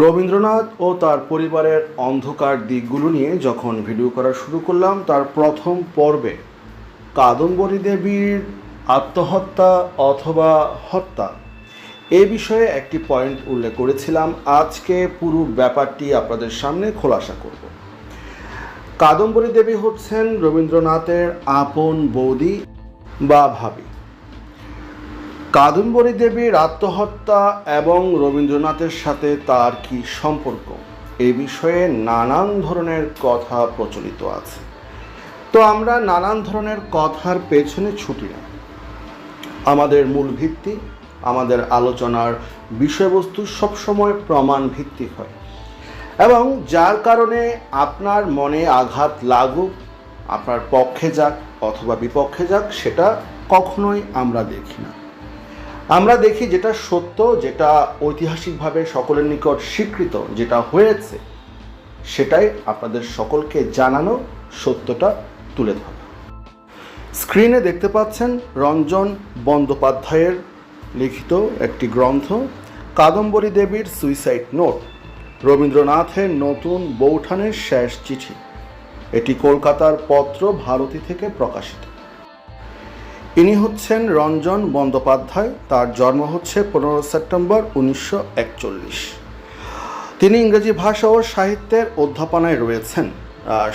রবীন্দ্রনাথ ও তার পরিবারের অন্ধকার দিকগুলো নিয়ে যখন ভিডিও করা শুরু করলাম, তার প্রথম পর্বে কাদম্বরী দেবীর আত্মহত্যা অথবা হত্যা এ বিষয়ে একটি পয়েন্ট উল্লেখ করেছিলাম। আজকে পুরো ব্যাপারটি আপনাদের সামনে খোলাসা করব। কাদম্বরী দেবী হচ্ছেন রবীন্দ্রনাথের আপন বৌদি বা ভাবি। কাদম্বরী দেবীর আত্মহত্যা এবং রবীন্দ্রনাথের সাথে তার কি সম্পর্ক? এ বিষয়ে নানান ধরনের কথা প্রচলিত আছে। তো আমরা নানান ধরনের কথার পেছনে ছুটি না। আমাদের মূল ভিত্তি, আমাদের আলোচনার বিষয়বস্তু সবসময় প্রমাণ ভিত্তিক হয়। এবং যার কারণে আপনার মনে আঘাত লাগুক, আপনার পক্ষে যাক অথবা বিপক্ষে যাক, সেটা কখনোই আমরা দেখি না। আমরা দেখি যেটা সত্য, যেটা ঐতিহাসিকভাবে সকলের নিকট স্বীকৃত, যেটা হয়েছে, সেটাই আপনাদের সকলকে জানানো, সত্যটা তুলে ধরা। স্ক্রিনে দেখতে পাচ্ছেন রঞ্জন বন্দ্যোপাধ্যায়ের লিখিত একটি গ্রন্থ, কাদম্বরী দেবীর সুইসাইড নোট, রবীন্দ্রনাথের নতুন বৌঠানের শেষ চিঠি। এটি কলকাতার পত্র ভারতী থেকে প্রকাশিত। ইনি হচ্ছেন রঞ্জন বন্দ্যোপাধ্যায়। তার জন্ম হচ্ছে পনেরো সেপ্টেম্বর উনিশশো তিনি ইংরেজি ভাষা ও সাহিত্যের অধ্যাপনায় রয়েছেন।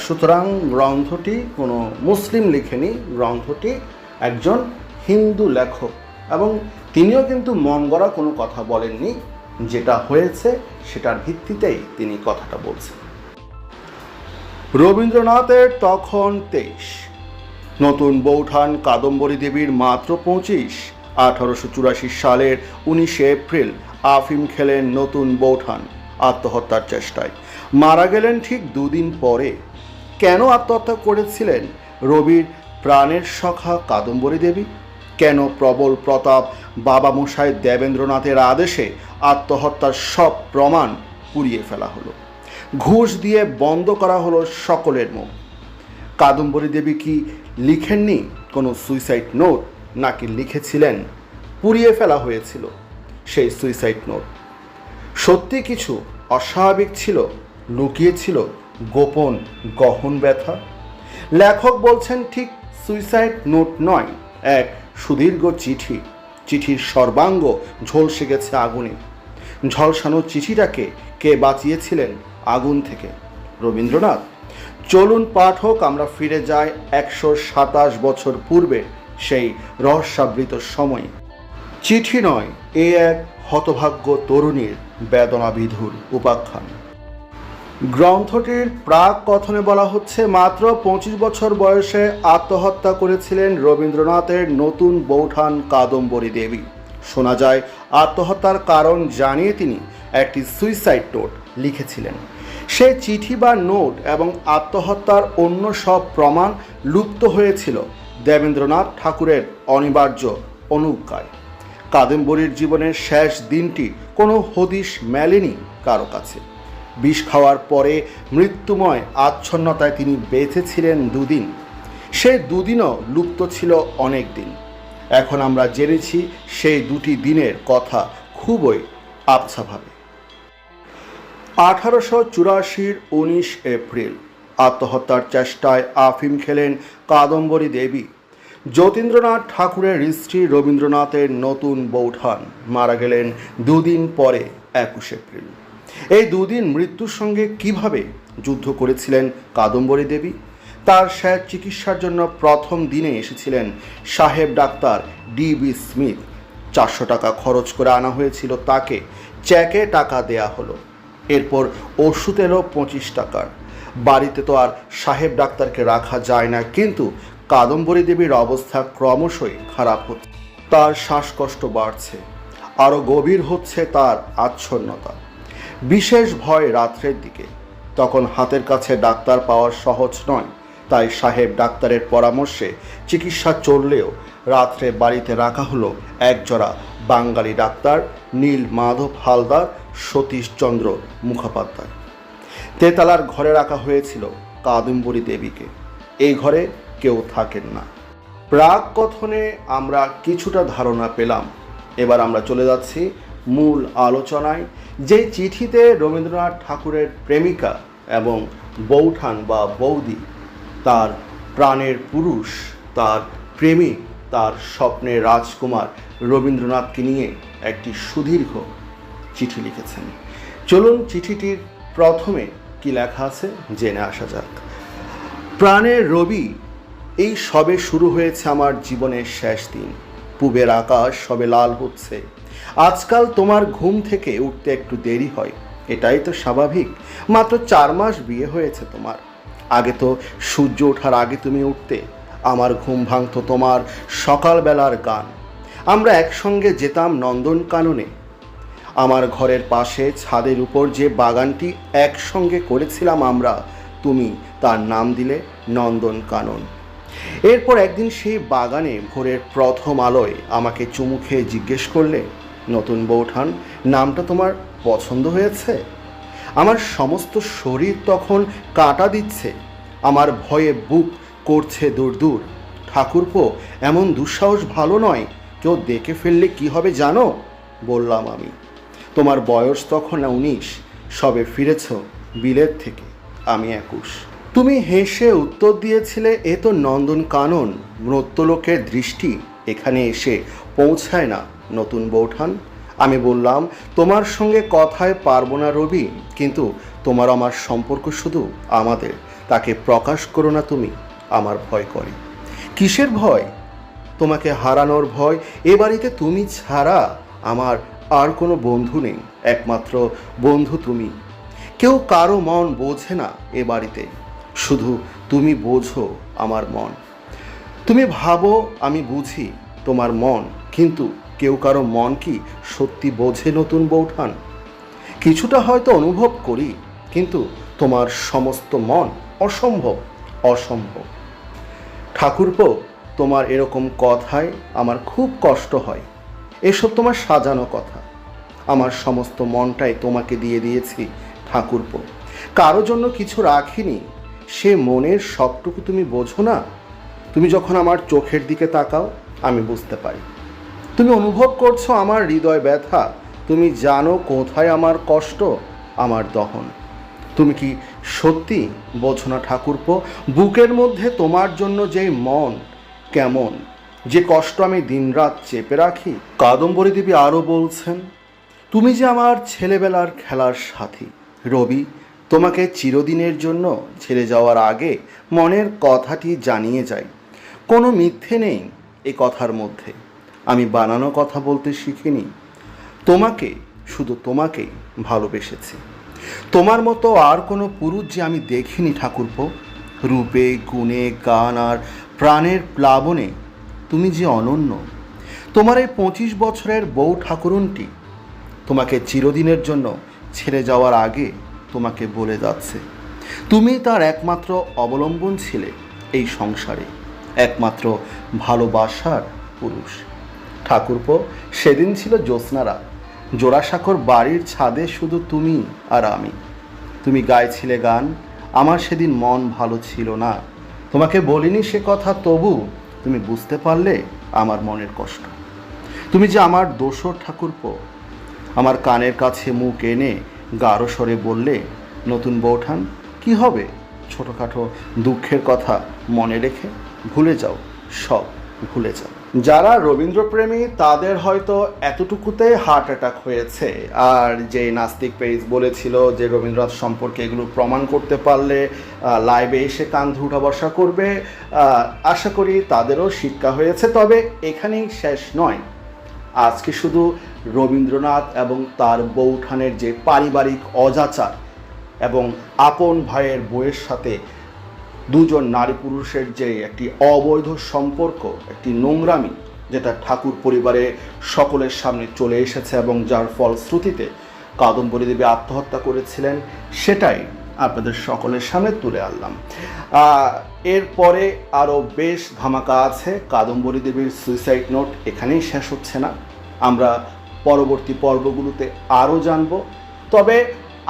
সুতরাং গ্রন্থটি কোনো মুসলিম লিখেনি, গ্রন্থটি একজন হিন্দু লেখক এবং তিনিও কিন্তু মন গড়া কোনো কথা বলেননি। যেটা হয়েছে সেটার ভিত্তিতেই তিনি কথাটা বলছেন। রবীন্দ্রনাথের তখন তেইশ। নতুন বৌঠান কাদম্বরী দেবীর মাত্র পঁচিশ। আঠারোশো চুরাশি সালের উনিশে এপ্রিল আফিম খেলেন নতুন বৌঠান, আত্মহত্যার চেষ্টায়। মারা গেলেন ঠিক দুদিন পরে। কেন আত্মহত্যা করেছিলেন? রবির প্রাণের সখা কাদম্বরী দেবী। কেন প্রবল প্রতাপ বাবা মশাই দেবেন্দ্রনাথের আদেশে আত্মহত্যার সব প্রমাণ পুড়িয়ে ফেলা হলো? ঘুষ দিয়ে বন্ধ করা হলো সকলের মুখ। কাদম্বরী দেবী কি লিখেননি কোনো সুইসাইড নোট নাকি লিখেছিলেন? পুড়িয়ে ফেলা হয়েছিল সেই সুইসাইড নোট সত্যি কিছু অস্বাভাবিক ছিল? লুকিয়েছিল গোপন গহন ব্যথা? লেখক বলছেন ঠিক সুইসাইড নোট নয়, এক সুদীর্ঘ চিঠি। চিঠির সর্বাঙ্গ ঝলসে গেছে আগুনে। ঝলসানো চিঠিটাকে কে বাঁচিয়েছিলেন আগুন থেকে? রবীন্দ্রনাথ? চলুন পাঠক, আমরা ফিরে যাই একশো সাতাশ বছর পূর্বে সেই রহস্যাবৃত সময়। চিঠি নয়, এ এক হতভাগ্য তরুণীর বেদনাবিধুর উপাখ্যান। গ্রন্থটির প্রাক কথনে বলা হচ্ছে, মাত্র পঁচিশ বছর বয়সে আত্মহত্যা করেছিলেন রবীন্দ্রনাথের নতুন বৌঠান কাদম্বরী দেবী। শোনা যায়, আত্মহত্যার কারণ জানিয়ে তিনি একটি সুইসাইড নোট লিখেছিলেন। সে চিঠি বা নোট এবং আত্মহত্যার অন্য সব প্রমাণ লুপ্ত হয়েছিল দেবেন্দ্রনাথ ঠাকুরের অনিবার্য অনুজ্ঞায়। কাদম্বরীর জীবনের শেষ দিনটি কোনো হদিশ মেলেনি কারও কাছে। বিষ খাওয়ার পরে মৃত্যুময় আচ্ছন্নতায় তিনি বেঁচেছিলেন দুদিন। সে দুদিনও লুপ্ত ছিল অনেক দিন। এখন আমরা জেনেছি সেই দুটি দিনের কথা খুবই আবছাভাবে। আঠারোশো চুরাশির উনিশ এপ্রিল। আত্মহত্যার চেষ্টায় আফিম খেলেন কাদম্বরী দেবী। যতীন্দ্রনাথ ঠাকুরের স্ত্রী রবীন্দ্রনাথের নতুন বৌঠান মারা গেলেন দুদিন পরে, একুশ এপ্রিল। এই দুদিন মৃত্যুর সঙ্গে কীভাবে যুদ্ধ করেছিলেন কাদম্বরী দেবী? তার স্যার চিকিৎসার জন্য প্রথম দিনে এসেছিলেন সাহেব ডাক্তার ডি বি স্মিথ। চারশো টাকা খরচ করে আনা হয়েছিল তাকে। চেকে টাকা দেয়া হলো। এরপর ওষুধ এলো পঁচিশ টাকার। বাড়িতে তো আর সাহেব ডাক্তারকে রাখা যায় না, কিন্তু কাদম্বরী দেবীর অবস্থা ক্রমশই খারাপ হচ্ছে। তার শ্বাসকষ্ট বাড়ছে আরও গভীর হচ্ছে তার আচ্ছন্নতা। বিশেষ ভয় রাত্রের দিকে। তখন হাতের কাছে ডাক্তার পাওয়া সহজ নয়, তাই সাহেব ডাক্তারের পরামর্শে চিকিৎসা চললেও রাত্রে বাড়িতে রাখা হলো একজোড়া বাঙালি ডাক্তার নীল মাধব হালদার সতীশচন্দ্র মুখোপাধ্যায়। তেতালার ঘরে রাখা হয়েছিল কাদম্বরী দেবীকে। এই ঘরে কেউ থাকেন না। প্রাক কথনে আমরা কিছুটা ধারণা পেলাম। এবার আমরা চলে যাচ্ছি মূল আলোচনায়। যে চিঠিতে রবীন্দ্রনাথ ঠাকুরের প্রেমিকা এবং বৌঠান বা বৌদি, তার প্রাণের পুরুষ, তার প্রেমিক তার স্বপ্নের রাজকুমার রবীন্দ্রনাথকে নিয়ে একটি সুদীর্ঘ চিঠি লিখেছেন। চলুন চিঠিটির প্রথমে কি লেখা আছে জেনে আসা যাক। প্রাণের রবি, এই সবে শুরু হয়েছে আমার জীবনের শেষ দিন। পূবের আকাশ সবে লাল হচ্ছে। আজকাল তোমার ঘুম থেকে উঠতে একটু দেরি হয়। এটাই তো স্বাভাবিক। মাত্র চার মাস বিয়ে হয়েছে তোমার। আগে তো সূর্য ওঠার আগে তুমি উঠতে আমার ঘুম ভাঙতো তোমার সকালবেলার গান। আমরা একসঙ্গে যেতাম নন্দনকাননে আমার ঘরের পাশে ছাদের উপর যে বাগানটি একসঙ্গে করেছিলাম আমরা, তুমি তার নাম দিলে নন্দন কানন। এরপর একদিন সেই বাগানে ভোরের প্রথম আলোয় আমাকে চুমু খেয়ে জিজ্ঞেস করলে, নতুন বৌঠান নামটা তোমার পছন্দ হয়েছে? আমার সমস্ত শরীর তখন কাটা দিচ্ছে। আমার ভয়ে বুক করছে দূর দূর। ঠাকুরপো, এমন দুঃসাহস ভালো নয়। কেউ দেখে ফেললে কি হবে জানো? বললাম আমি। তোমার বয়স তখন উনিশ। সবে ফিরেছ বিলেত থেকে। আমি একুশ। তুমি হেসে উত্তর দিয়েছিলে, এ তো নন্দন কানন। মৃত্যলোকের দৃষ্টি এখানে এসে পৌঁছায় না, নতুন বৌঠান। আমি বললাম, তোমার সঙ্গে কথায় পারব না রবি, কিন্তু তোমার আমার সম্পর্ক শুধু আমাদের। তাকে প্রকাশ করো না তুমি। আমার ভয় করে। কিসের ভয়? তোমাকে হারানোর ভয়? এ বাড়িতে তুমি ছাড়া আমার আর কোনো বন্ধু নেই, একমাত্র বন্ধু তুমি। কেউ কারও মন বোঝে না এ বাড়িতে, শুধু তুমি বোঝো আমার মন। তুমি ভাবো আমি বুঝি তোমার মন, কিন্তু কেউ কারও মন কি সত্যি বোঝে নতুন বৌঠান? কিছুটা হয়তো অনুভব করি, কিন্তু তোমার সমস্ত মন অসম্ভব অসম্ভব। ঠাকুরপো, তোমার এরকম কথায় আমার খুব কষ্ট হয়। এসব তোমার সাজানো কথা। আমার সমস্ত মনটাই তোমাকে দিয়ে দিয়েছি ঠাকুরপো। কারও জন্য কিছু রাখিনি। সে মনের সবটুকু তুমি বোঝো না। তুমি যখন আমার চোখের দিকে তাকাও, আমি বুঝতে পারি। তুমি অনুভব করছ আমার হৃদয় ব্যথা। তুমি জানো কোথায় আমার কষ্ট, আমার দহন। তুমি কি সত্যি বোঝো না ঠাকুরপো? বুকের মধ্যে তোমার জন্য যে মন কেমন? যে কষ্ট আমি দিনরাত চেপে রাখি? কাদম্বরী দেবী আরও বলছেন, তুমি যে আমার ছেলেবেলার খেলার সাথী, রবি, তোমাকে চিরদিনের জন্য ছেড়ে যাওয়ার আগে মনের কথাটি জানিয়ে যাই। কোনো মিথ্যে নেই এ কথার মধ্যে। আমি বানানো কথা বলতে শিখিনি। তোমাকে, শুধু তোমাকেই ভালোবেসেছি। তোমার মতো আর কোনো পুরুষ যে আমি দেখিনি ঠাকুরপো। রূপে, গুণে, গান আর প্রাণের প্লাবনে তুমি যে অনন্য। তোমার এই পঁচিশ বছরের বউ ঠাকুরনটি তোমাকে চিরদিনের জন্য ছেড়ে যাওয়ার আগে তোমাকে বলে যাচ্ছে। তুমি তার একমাত্র অবলম্বন ছিলে এই সংসারে, একমাত্র ভালোবাসার পুরুষ। ঠাকুরপো, সেদিন ছিল জ্যোৎস্নারা জোড়াসাঁকর বাড়ির ছাদে শুধু তুমি আর আমি। তুমি গাইছিলে গান, আমার সেদিন মন ভালো ছিল না। তোমাকে বলিনি সে কথা, তবু তুমি বুঝতে পারলে আমার মনের কষ্ট। তুমি যে আমার দোসর ঠাকুরপো, আমার কানের কাছে মুখ এনে গাঢ় স্বরে বললে, নতুন বৌঠান কি হবে? ছোটোখাটো দুঃখের কথা মনে রেখে ভুলে যাও, সব ভুলে যাও। যারা রবীন্দ্রপ্রেমী, তাদের হয়তো এতটুকুতে হার্ট অ্যাটাক হয়েছে। আর যে নাস্তিক পেজ বলেছিল যে রবীন্দ্রনাথ সম্পর্কে এগুলো প্রমাণ করতে পারলে লাইভে এসে কান ধুটা বসা করবে আশা করি তাদেরও শিক্ষা হয়েছে। তবে এখানেই শেষ নয়। আজকে শুধু রবীন্দ্রনাথ এবং তার বৌঠানের যে পারিবারিক অজাচার এবং আপন ভাইয়ের বইয়ের সাথে দুজন নারী পুরুষের যে একটি অবৈধ সম্পর্ক, একটি নোংরামি, যেটা ঠাকুর পরিবারে সকলের সামনে চলে এসেছে এবং যার ফলশ্রুতিতে কাদম্বরী দেবী আত্মহত্যা করেছিলেন, সেটাই আপনাদের সকলের সামনে তুলে আনলাম। এরপরে আরও বেশ ধামাকা আছে, কাদম্বরী দেবীর সুইসাইড নোট এখানেই শেষ হচ্ছে না। আমরা পরবর্তী পর্বগুলোতে আরও জানব। তবে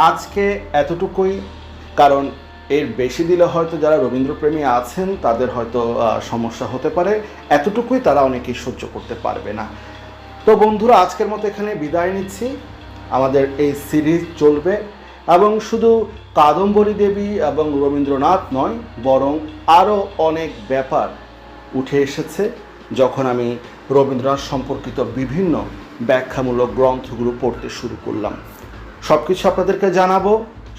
আজকে এতটুকুই, কারণ এর বেশি দিলে হয়তো যারা রবীন্দ্রপ্রেমী আছেন, তাদের হয়তো সমস্যা হতে পারে। এতটুকুই তারা অনেকেই সহ্য করতে পারবে না। তো বন্ধুরা, আজকের মতো এখানে বিদায় নিচ্ছি। আমাদের এই সিরিজ চলবে এবং শুধু কাদম্বরী দেবী এবং রবীন্দ্রনাথ নয়, বরং আরও অনেক ব্যাপার উঠে এসেছে যখন আমি রবীন্দ্রনাথ সম্পর্কিত বিভিন্ন ব্যাখ্যামূলক গ্রন্থগুলো পড়তে শুরু করলাম। সব কিছু আপনাদেরকে জানাব।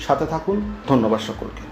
সাথে থাকুন। ধন্যবাদ সকলকে।